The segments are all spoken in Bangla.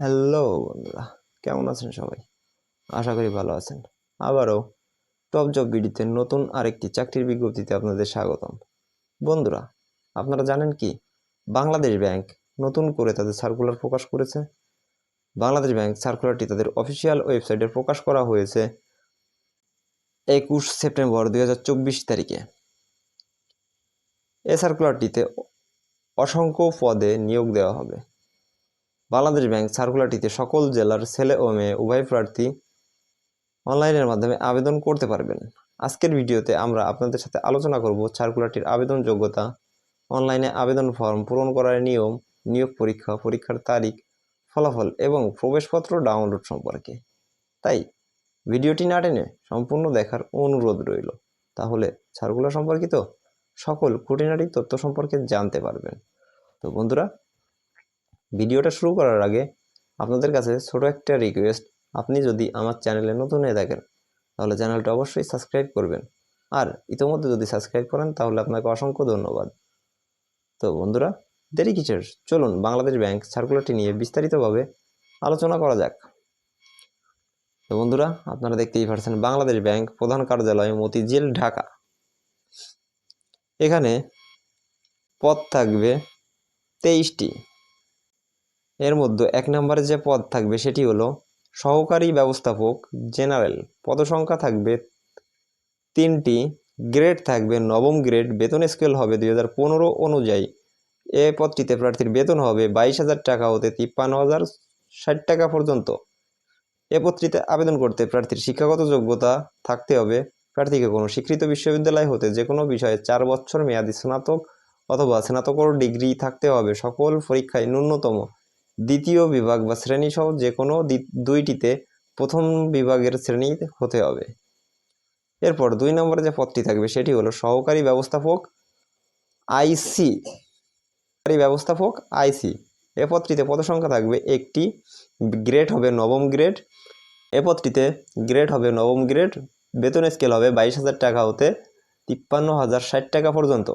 হ্যালো বন্ধুরা, কেমন আছেন সবাই? আশা করি ভালো আছেন। আবারও টপ জব বিডিতে নতুন আরেকটি চাকরির বিজ্ঞপ্তিতে আপনাদের স্বাগতম। বন্ধুরা, আপনারা জানেন কি? বাংলাদেশ ব্যাংক নতুন করে তাদের সার্কুলার প্রকাশ করেছে। বাংলাদেশ ব্যাংক সার্কুলারটি তাদের অফিসিয়াল ওয়েবসাইটে প্রকাশ করা হয়েছে একুশ সেপ্টেম্বর দু হাজার চব্বিশ তারিখে। এই সার্কুলারটিতে অসংখ্য পদে নিয়োগ দেওয়া হবে। বাংলাদেশ ব্যাংক সার্কুলারটিতে সকল জেলার ছেলে ও মেয়ে উভয় প্রার্থী অনলাইনের মাধ্যমে আবেদন করতে পারবেন। আজকের ভিডিওতে আমরা আপনাদের সাথে আলোচনা করব সার্কুলারটির আবেদন যোগ্যতা অনলাইনে আবেদন ফর্ম পূরণ করার নিয়ম, নিয়োগ পরীক্ষা, পরীক্ষার তারিখ, ফলাফল এবং প্রবেশপত্র ডাউনলোড সম্পর্কে। তাই ভিডিওটি না টেনে সম্পূর্ণ দেখার অনুরোধ রইল। তাহলে সার্কুলার সম্পর্কিত সকল খুঁটিনাটি তথ্য সম্পর্কে জানতে পারবেন। তো বন্ধুরা ভিডিওটা শুরু করার আগে আপনাদের কাছে ছোট একটা রিকোয়েস্ট আপনি যদি আমার চ্যানেলে নতুন হয়ে থাকেন, তাহলে চ্যানেলটা অবশ্যই সাবস্ক্রাইব করবেন। আর ইতোমধ্যে যদি সাবস্ক্রাইব করেন, তাহলে আপনাকে অসংখ্য ধন্যবাদ। তো বন্ধুরা, দেরি কিসের? চলুন বাংলাদেশ ব্যাংক সার্কুলারটি নিয়ে বিস্তারিতভাবে আলোচনা করা যাক। তো বন্ধুরা, আপনারা দেখতেই পারছেন বাংলাদেশ ব্যাংক প্রধান কার্যালয় মতিঝিল, ঢাকা। এখানে পদ থাকবে তেইশটি। এর মধ্যে এক নম্বরে যে পদ থাকবে সেটি হলো সহকারী ব্যবস্থাপক জেনারেল। পদসংখ্যা থাকবে তিনটি, গ্রেড থাকবে নবম গ্রেড, বেতন স্কেল হবে দুই হাজার পনেরো অনুযায়ী। এ পদটিতে প্রার্থীর বেতন হবে বাইশ হাজার টাকা হতে তিপ্পান্ন হাজার ষাট টাকা পর্যন্ত। এ পদটিতে আবেদন করতে প্রার্থীর শিক্ষাগত যোগ্যতা থাকতে হবে। প্রার্থীকে কোনো স্বীকৃত বিশ্ববিদ্যালয় হতে যে কোনো বিষয়ে চার বছর মেয়াদী স্নাতক অথবা স্নাতকোর ডিগ্রি থাকতে হবে। সকল পরীক্ষায় ন্যূনতম দ্বিতীয় বিভাগ বা শ্রেণি সহ যে কোনো দুইটিতে প্রথম বিভাগের শ্রেণি হতে হবে। এরপর দুই নম্বরে যে পদটি থাকবে সেটি হলো সহকারী ব্যবস্থাপক আইসি সহকারী ব্যবস্থাপক আইসি এ পদটিতে পদসংখ্যা থাকবে একটি, গ্রেড হবে নবম গ্রেড। এ পদটিতে গ্রেড হবে নবম গ্রেড। বেতন স্কেল হবে বাইশ হাজার টাকা হতে তিপ্পান্ন হাজার ষাট টাকা পর্যন্ত।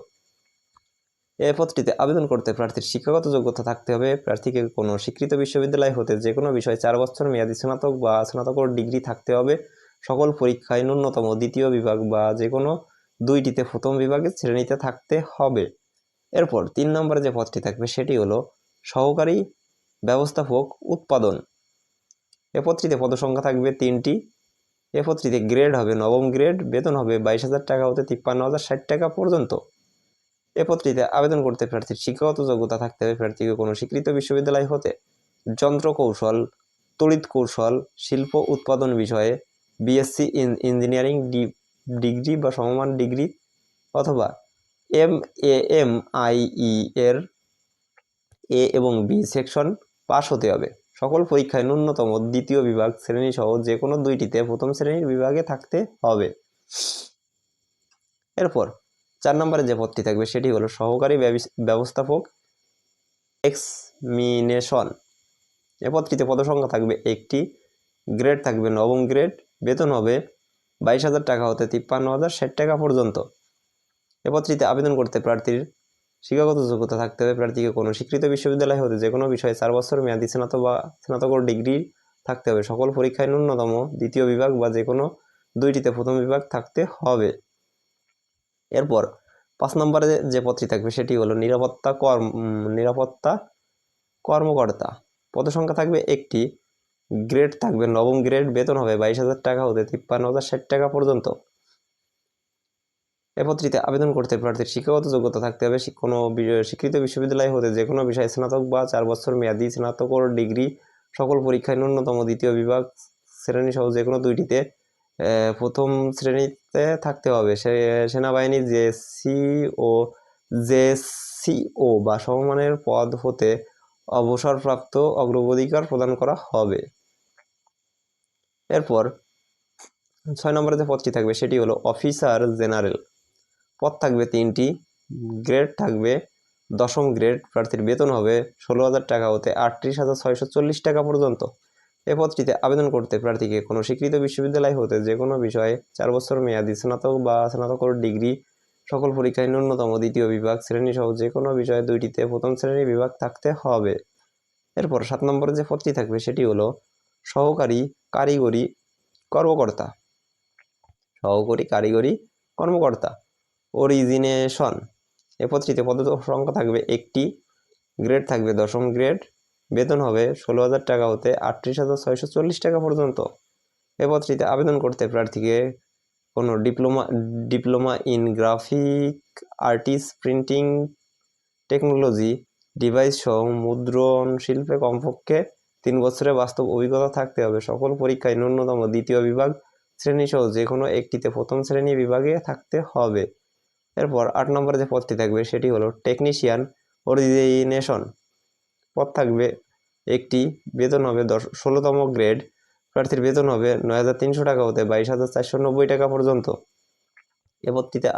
এই পদটিতে আবেদন করতে প্রার্থীর শিক্ষাগত যোগ্যতা থাকতে হবে। প্রার্থীকে কোনো স্বীকৃত বিশ্ববিদ্যালয় হতে যে কোনো বিষয়ে চার বছর মেয়াদী স্নাতক বা স্নাতকোর ডিগ্রি থাকতে হবে। সকল পরীক্ষায় ন্যূনতম দ্বিতীয় বিভাগ বা যে কোনো দুইটিতে প্রথম বিভাগে শ্রেণীতে থাকতে হবে। এরপর তিন নম্বরে যে পদটি থাকবে সেটি হলো সহকারী ব্যবস্থাপক উৎপাদন। এ পদটিতে পদসংখ্যা থাকবে তিনটি। এ পদটিতে গ্রেড হবে নবম গ্রেড, বেতন হবে বাইশ হাজার টাকা হতে তিপ্পান্ন হাজার ষাট টাকা পর্যন্ত। এ পত্রিতে আবেদন করতে প্রার্থীর শিক্ষাগত যোগ্যতা থাকতে হবে। প্রার্থীকে কোনো স্বীকৃত বিশ্ববিদ্যালয় হতে যন্ত্র কৌশল তড়িৎ কৌশল, শিল্প উৎপাদন বিষয়ে বিএসসি ইন ইঞ্জিনিয়ারিং ডিগ্রি বা সমমান ডিগ্রি অথবা M A M I E এর এ এবং বি সেকশন পাশ হতে হবে। সকল পরীক্ষায় ন্যূনতম দ্বিতীয় বিভাগ শ্রেণি সহ যে কোনো দুইটিতে প্রথম শ্রেণির বিভাগে থাকতে হবে। এরপর চার নম্বরে যে পদটি থাকবে সেটি হলো সহকারী ব্যবস- ব্যবস্থাপক এক্সমিনেশন। এ পদটিতে পদসংখ্যা থাকবে একটি, গ্রেড থাকবে নবম গ্রেড, বেতন হবে বাইশ হাজার টাকা হতে তিপ্পান্ন হাজার ষাট টাকা পর্যন্ত। এ পদটিতে আবেদন করতে প্রার্থীর শিক্ষাগত যোগ্যতা থাকতে হবে। প্রার্থীকে কোনো স্বীকৃত বিশ্ববিদ্যালয় হতে যে কোনো বিষয়ে চার বছর মেয়াদী স্নাতক বা স্নাতকোর ডিগ্রি থাকতে হবে। সকল পরীক্ষায় ন্যূনতম দ্বিতীয় বিভাগ বা যে কোনো দুইটিতে প্রথম বিভাগ থাকতে হবে। এরপর পাঁচ নম্বরে যে- পদটি থাকবে সেটি হলো নিরাপত্তা কর্ম নিরাপত্তা কর্মকর্তা। পদসংখ্যা থাকবে একটি, গ্রেড থাকবে নবম গ্রেড, বেতন হবে বাইশ হাজার টাকা হতে তিপ্পান্ন হাজার ষাট টাকা পর্যন্ত। এ পত্রিতে আবেদন করতে প্রার্থীর শিক্ষাগত যোগ্যতা থাকতে হবে। কোনো স্বীকৃত বিশ্ববিদ্যালয় হতে যে কোনো বিষয়ে স্নাতক বা চার বছর মেয়াদী স্নাতকোর ডিগ্রি, সকল পরীক্ষায় ন্যূনতম দ্বিতীয় বিভাগ শ্রেণি সহ যে কোনো দুইটিতে প্রথম শ্রেণীতে থাকতে হবে। সে, সেনাবাহিনী যে সি ও যে সিও বা সমমানের পদ হতে অবসরপ্রাপ্ত অগ্রাধিকার প্রদান করা হবে। এরপর ছয় নম্বরে যে পদটি থাকবে, সেটি হলো অফিসার জেনারেল। পদ থাকবে তিনটি, গ্রেড থাকবে দশম গ্রেড, প্রার্থীর বেতন হবে ষোলো হাজার টাকা হতে আটত্রিশ হাজার ছয়শো চল্লিশ টাকা পর্যন্ত। এ পদটিতে আবেদন করতে প্রার্থীকে কোনো স্বীকৃত বিশ্ববিদ্যালয় হতে যে কোনো বিষয়ে চার বছর মেয়াদী স্নাতক বা স্নাতকোর ডিগ্রি, সকল পরীক্ষায় ন্যূনতম দ্বিতীয় বিভাগ শ্রেণি সহ যে কোনো বিষয়ে দুইটিতে প্রথম শ্রেণির বিভাগ থাকতে হবে। এরপর সাত নম্বরে যে পদটি থাকবে সেটি হলো সহকারী কারিগরি কর্মকর্তা। সহকারী কারিগরি কর্মকর্তা। অরিজিনেশন। এ পদটিতে পদ সংখ্যা থাকবে একটি, গ্রেড থাকবে দশম গ্রেড। বেতন হবে ষোলো হাজার টাকা হতে আটত্রিশ হাজার ছয়শো চল্লিশ টাকা পর্যন্ত। এ পদটিতে আবেদন করতে প্রার্থীকে কোনো diploma diploma in graphic artist, printing technology, device সহ মুদ্রণ শিল্পে কমপক্ষে তিন বছরের বাস্তব অভিজ্ঞতা থাকতে হবে। সকল পরীক্ষায় ন্যূনতম দ্বিতীয় বিভাগ শ্রেণি সহ যে কোনো একটিতে প্রথম শ্রেণি বিভাগে থাকতে হবে। এরপর আট নম্বরে যে পদটি থাকবে সেটি হলো টেকনিশিয়ান অরিজিনেশন। পদ থাকবে একটি বেতন হবে দশ, ষোলোতম গ্রেড। প্রার্থীর বেতন হবে নয় হাজার তিনশো টাকা হতে বাইশ হাজার চারশো নব্বই টাকা পর্যন্ত। এ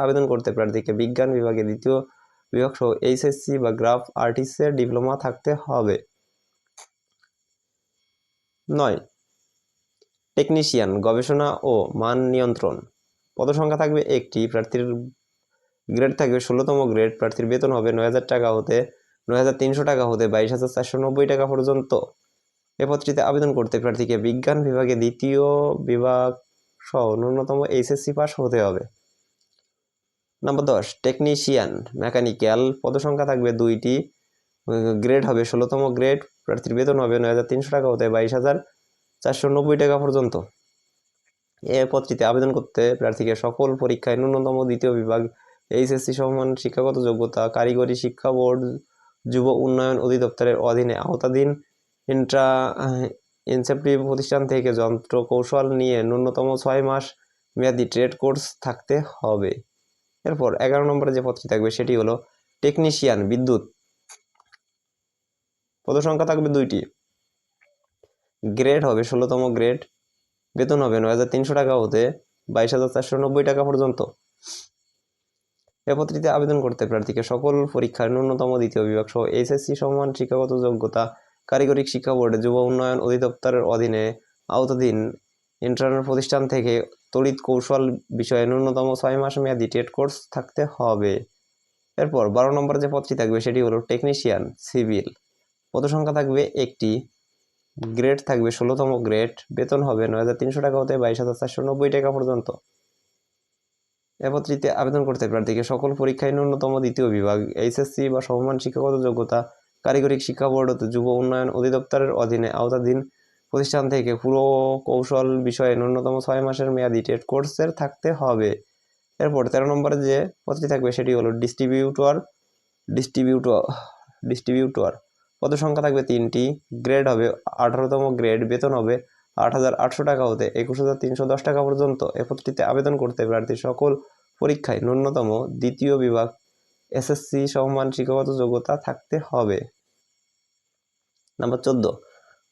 আবেদন করতে প্রার্থীকে বিজ্ঞান বিভাগে দ্বিতীয় বিভাগ সহ এইচএসসি বা গ্রাফ আর্টিস্টের ডিপ্লোমা থাকতে হবে। নয়, টেকনিশিয়ান, গবেষণা ও মান নিয়ন্ত্রণ। পদসংখ্যা থাকবে একটি, প্রার্থীর গ্রেড থাকবে ষোলোতম গ্রেড। প্রার্থীর বেতন হবে নয় হাজার টাকা হতে নয় হাজার তিনশো টাকা হতে বাইশ হাজার চারশো নব্বই টাকা পর্যন্ত। এ পদটিতে আবেদন করতে প্রার্থীকে বিজ্ঞান বিভাগে দ্বিতীয় বিভাগ সহ ন্যূনতম এইচএসসি পাস হতে হবে। নম্বর দশ, টেকনিশিয়ান, মেকানিক্যাল, পদসংখ্যা থাকবে দুইটি, গ্রেড হবে ষোলোতম গ্রেড, প্রার্থীর বেতন হবে নয় হাজার তিনশো টাকা হতে বাইশ হাজার চারশো নব্বই টাকা পর্যন্ত। এ পদটিতে আবেদন করতে প্রার্থীকে সকল পরীক্ষায় ন্যূনতম দ্বিতীয় বিভাগ এইচএসসি সমান শিক্ষাগত যোগ্যতা, কারিগরি শিক্ষা বোর্ড যুব উন্নয়ন অধিদপ্তরের অধীনে আওতাধীন ইন্ট্রা, ইনসেপটিভ প্রতিষ্ঠান থেকে যন্ত্র কৌশল নিয়ে ন্যূনতম ছয় মাস মেয়াদি ট্রেড কোর্স থাকতে হবে। এরপর এগারো নম্বরে যে পদটি থাকবে সেটি হলো টেকনিশিয়ান বিদ্যুৎ। পদসংখ্যা থাকবে দুইটি। গ্রেড হবে ষোলোতম গ্রেড, বেতন হবে নয় হাজার তিনশো টাকা হতে বাইশ হাজার চারশো নব্বই টাকা পর্যন্ত। এ পত্রিতে আবেদন করতে প্রার্থীকে সকল পরীক্ষার ন্যূনতম দ্বিতীয় বিভাগ সহ এইচএসসি সমান শিক্ষাগত যোগ্যতা কারিগরি শিক্ষা বোর্ডে, যুব উন্নয়ন অধিদপ্তরের অধীনে আওতাধীন ইন্টারনেট প্রতিষ্ঠান থেকে তড়িৎ কৌশল বিষয়ে ন্যূনতম ছয় মাস মেয়াদি টেট কোর্স থাকতে হবে। এরপর বারো নম্বর যে পদটি থাকবে সেটি হলো টেকনিশিয়ান, সিভিল। পদসংখ্যা থাকবে একটি, গ্রেড থাকবে ষোলোতম গ্রেড, বেতন হবে নয় হাজার তিনশো টাকা হতে বাইশ হাজার চারশো নব্বই টাকা পর্যন্ত। এ পত্রিতে আবেদন করতে প্রার্থীকে সকল পরীক্ষায় ন্যূনতম দ্বিতীয় বিভাগ, এইচএসসি বা সমমান শিক্ষাগত যোগ্যতা কারিগরি শিক্ষা বোর্ড, যুব উন্নয়ন অধিদপ্তরের অধীনে আওতাধীন প্রতিষ্ঠান থেকে পুরো কৌশল বিষয়ে ন্যূনতম ছয় মাসের মেয়াদি টেট কোর্সের থাকতে হবে। এরপর তেরো নম্বরে যে পদটি থাকবে সেটি হলো ডিস্ট্রিবিউটর ডিস্ট্রিবিউটর ডিস্ট্রিবিউটর। পদসংখ্যা থাকবে তিনটি, গ্রেড হবে আঠারোতম গ্রেড, বেতন হবে আট হাজার আটশো টাকা হতে একুশ হাজার তিনশো দশ টাকা পর্যন্ত এ পদটিতে আবেদন করতে প্রার্থী সকল পরীক্ষায় ন্যূনতম দ্বিতীয় বিভাগ এসএসসি সমমান শিক্ষাগত যোগ্যতা থাকতে হবে। নাম্বার চোদ্দ,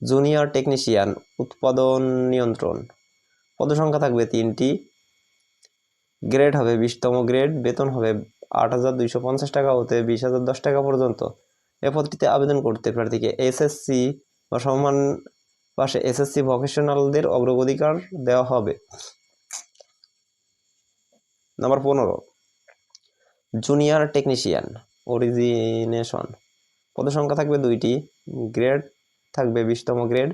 জুনিয়র টেকনিশিয়ান উৎপাদন নিয়ন্ত্রণ। পদসংখ্যা থাকবে তিনটি। গ্রেড হবে বিশতম গ্রেড, বেতন হবে আট হাজার দুইশো পঞ্চাশ টাকা হতে বিশ হাজার দশ টাকা পর্যন্ত। এ পদটিতে আবেদন করতে প্রার্থীকে এসএসসি বা সমান পাশে এসএসসি ভোকেশনালদের অগ্রাধিকার দেওয়া হবে। নাম্বার পনেরো জুনিয়র টেকনিশিয়ান অরিজিনেশন পদসংখ্যা থাকবে দুইটি গ্রেড থাকবে বিশতম গ্রেড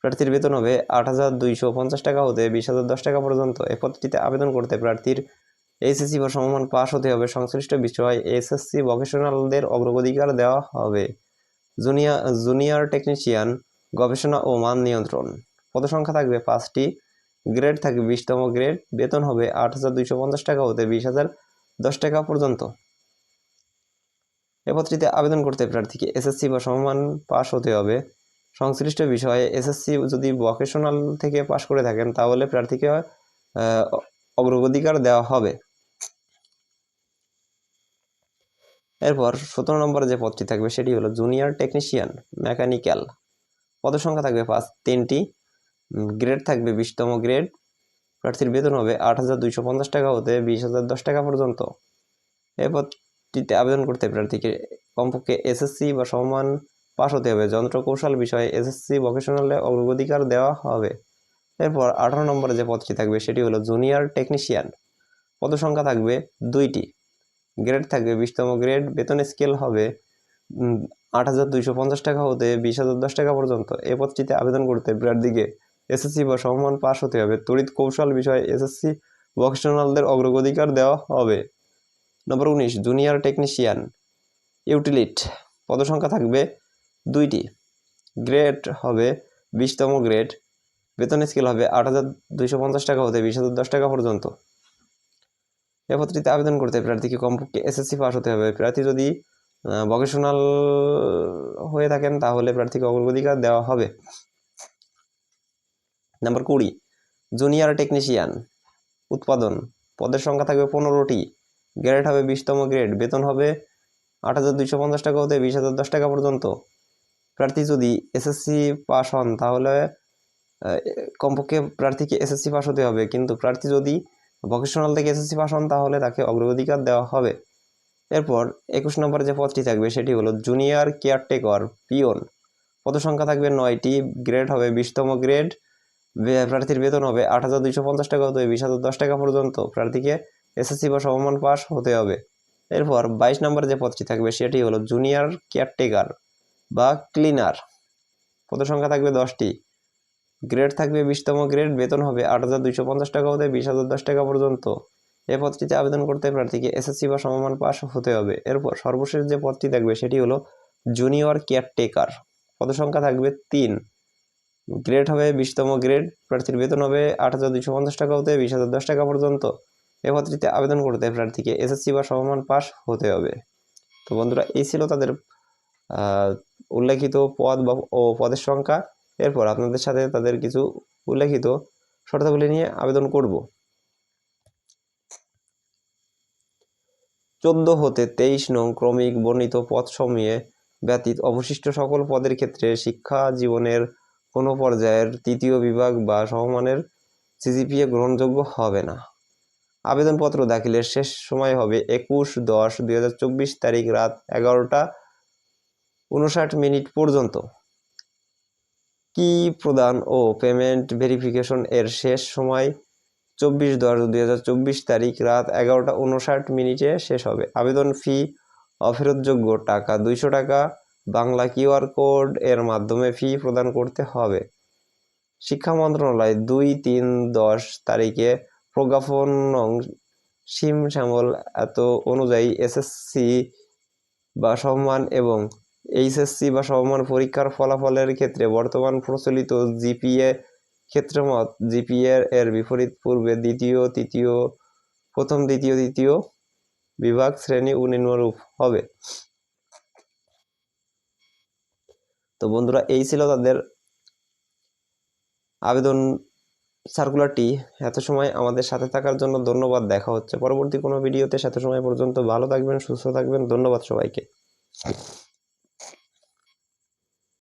প্রার্থীর বেতন হবে আট হাজার দুইশো পঞ্চাশ টাকা হতে বিশ হাজার দশ টাকা পর্যন্ত। এ পদটিতে আবেদন করতে প্রার্থীর এইচএসসি বা সমমান পাস হতে হবে। সংশ্লিষ্ট বিষয় এসএসসি ভোকেশনালদের অগ্রাধিকার দেওয়া হবে। জুনিয়র জুনিয়র টেকনিশিয়ান গবেষণা ও মান নিয়ন্ত্রণ। পদসংখ্যা থাকবে পাঁচটি, গ্রেড থাকবে বিশতম গ্রেড, বেতন হবে আট হাজার দুইশো পঞ্চাশ টাকা হতে বিশ হাজার দশ টাকা পর্যন্ত। এ পত্রিতে আবেদন করতে প্রার্থীকে এসএসসি বা সমমান পাস হতে হবে। সংশ্লিষ্ট বিষয়ে এসএসসি যদি ভোকেশনাল থেকে পাশ করে থাকেন, তাহলে প্রার্থীকে অগ্রাধিকার দেওয়া হবে। এরপর সতেরো নম্বরে যে পদটি থাকবে, সেটি হলো জুনিয়র টেকনিশিয়ান মেকানিক্যাল পদসংখ্যা থাকবে পাঁচ, তিনটি গ্রেড থাকবে বিশতম গ্রেড প্রার্থীর বেতন হবে আট হাজার দুইশো পঞ্চাশ টাকা হতে বিশ হাজার দশ টাকা পর্যন্ত। এই পদটিতে আবেদন করতে প্রার্থীকে। কমপক্ষে এসএসসি বা সমান পাশ হতে হবে। যন্ত্র কৌশল বিষয়ে এসএসসি ভোকেশনালে অগ্রাধিকার দেওয়া হবে। এরপর আঠারো নম্বরে যে পদটি থাকবে সেটি হলো জুনিয়র টেকনিশিয়ান পদসংখ্যা থাকবে দুইটি। গ্রেড থাকবে বিশতম গ্রেড বেতন স্কেল হবে আট হাজার দুইশো পঞ্চাশ টাকা হতে বিশ হাজার দশ টাকা পর্যন্ত। এ পদটিতে আবেদন করতে প্রার্থীকে এসএসসি বা সমমান পাস হতে হবে। তড়িৎ কৌশল বিষয়ে এসএসসি ভকেশনালদের অগ্রাধিকার দেওয়া হবে। নম্বর উনিশ জুনিয়র টেকনিশিয়ান ইউটিলিট পদসংখ্যা থাকবে দুইটি। গ্রেড হবে বিশতম গ্রেড বেতন স্কেল হবে আট হাজার দুইশো পঞ্চাশ টাকা হতে বিশ হাজার দশ টাকা পর্যন্ত। এ পত্রিতে আবেদন করতে প্রার্থীকে কমপক্ষে এসএসসি পাস হতে হবে। প্রার্থী যদি ভকেশনাল হয়ে থাকেন, তাহলে প্রার্থীকে অগ্রাধিকার দেওয়া হবে। নাম্বার কুড়ি জুনিয়র টেকনিশিয়ান উৎপাদন, পদের সংখ্যা থাকবে পনেরোটি গ্রেড হবে বিশতম গ্রেড বেতন হবে আট হাজার দুইশো পঞ্চাশ টাকা হতে বিশ হাজার দশ টাকা পর্যন্ত। প্রার্থী যদি এসএসসি পাস হন, তাহলে কমপক্ষে প্রার্থীকে এসএসসি পাস হতে হবে। কিন্তু প্রার্থী যদি ভকেশনাল থেকে এসএসসি পাস হন, তাহলে তাকে অগ্রাধিকার দেওয়া হবে। এরপর একুশ নম্বর যে পদটি থাকবে সেটি হলো জুনিয়র কেয়ারটেকার পিওন। পদ সংখ্যা থাকবে নয়টি গ্রেড হবে বিশতম গ্রেড প্রার্থীর বেতন হবে আট হাজার দুইশো পঞ্চাশ টাকা হতে হবে বিশ হাজার দশ টাকা পর্যন্ত প্রার্থীকে এসএসসি বা সমমান পাস হতে হবে। এরপর বাইশ নম্বর যে পদটি থাকবে সেটি হলো জুনিয়র কেয়ারটেকার বা ক্লিনার পদ সংখ্যা থাকবে দশটি গ্রেড থাকবে বিশতম গ্রেড বেতন হবে আট হাজার দুইশো পঞ্চাশ টাকা হতে বিশ হাজার দশ টাকা পর্যন্ত। এই পদটিতে আবেদন করতে প্রার্থীকে এসএসসি বা সমমান পাস হতে হবে। এরপর সর্বশেষ যে পদটি থাকবে সেটি হলো জুনিয়র কেয়ারটেকার পদসংখ্যা থাকবে তিন। গ্রেড হবে বিশতম গ্রেড প্রার্থীর বেতন হবে আট হাজার দুইশো পঞ্চাশ টাকা হতে বিশ হাজার দশ টাকা পর্যন্ত। এ পদটিতে আবেদন করতে প্রার্থীকে এসএসসি বা সমমান পাস হতে হবে। তো বন্ধুরা, এই ছিল তাদের উল্লেখিত পদ বা, ও পদের সংখ্যা। এরপর আপনাদের সাথে তাদের কিছু উল্লেখিত শর্তাবলী নিয়ে আবেদন করব। চোদ্দ হতে তেইশ নং ক্রমিক বর্ণিত পদ সমূহে ব্যতীত অবশিষ্ট সকল পদের ক্ষেত্রে শিক্ষা জীবনের কোনো পর্যায়ের তৃতীয় বিভাগ বা সমমানের সিজিপিএ গ্রহণযোগ্য হবে না। আবেদনপত্র দাখিলের শেষ সময় হবে একুশ দশ দুই তারিখ রাত এগারোটা উনষাট মিনিট পর্যন্ত। কি প্রদান ও পেমেন্ট ভেরিফিকেশন এর শেষ সময় চব্বিশ দশ দুই হাজার চব্বিশ তারিখ রাত এগারোটা উনষাট মিনিটে শেষ হবে। আবেদন ফি অফেরতযোগ্য টাকা দুইশো টাকা। বাংলা কিউআর কোড এর মাধ্যমে ফি প্রদান করতে হবে। শিক্ষা মন্ত্রণালয় দুই তিন দশ তারিখে প্রজ্ঞাপন নং সিম শ্যামল এত অনুযায়ী এসএসসি বা সম্মান এবং এইচএসসি বা সমমান পরীক্ষার ফলাফলের ক্ষেত্রে বর্তমান প্রচলিত জিপিএ ক্ষেত্রমত জিপিএ এর বিপরীত পূর্বে দ্বিতীয়, তৃতীয়, প্রথম, দ্বিতীয়, তৃতীয় বিভাগ শ্রেণি ও নিম্নরূপ হবে। তো বন্ধুরা, এই ছিল তাদের আবেদন সার্কুলারটি। এত সময় আমাদের সাথে থাকার জন্য ধন্যবাদ। দেখা হচ্ছে পরবর্তী কোনো ভিডিওতে। সাথে সময় পর্যন্ত ভালো থাকবেন, সুস্থ থাকবেন। ধন্যবাদ সবাইকে।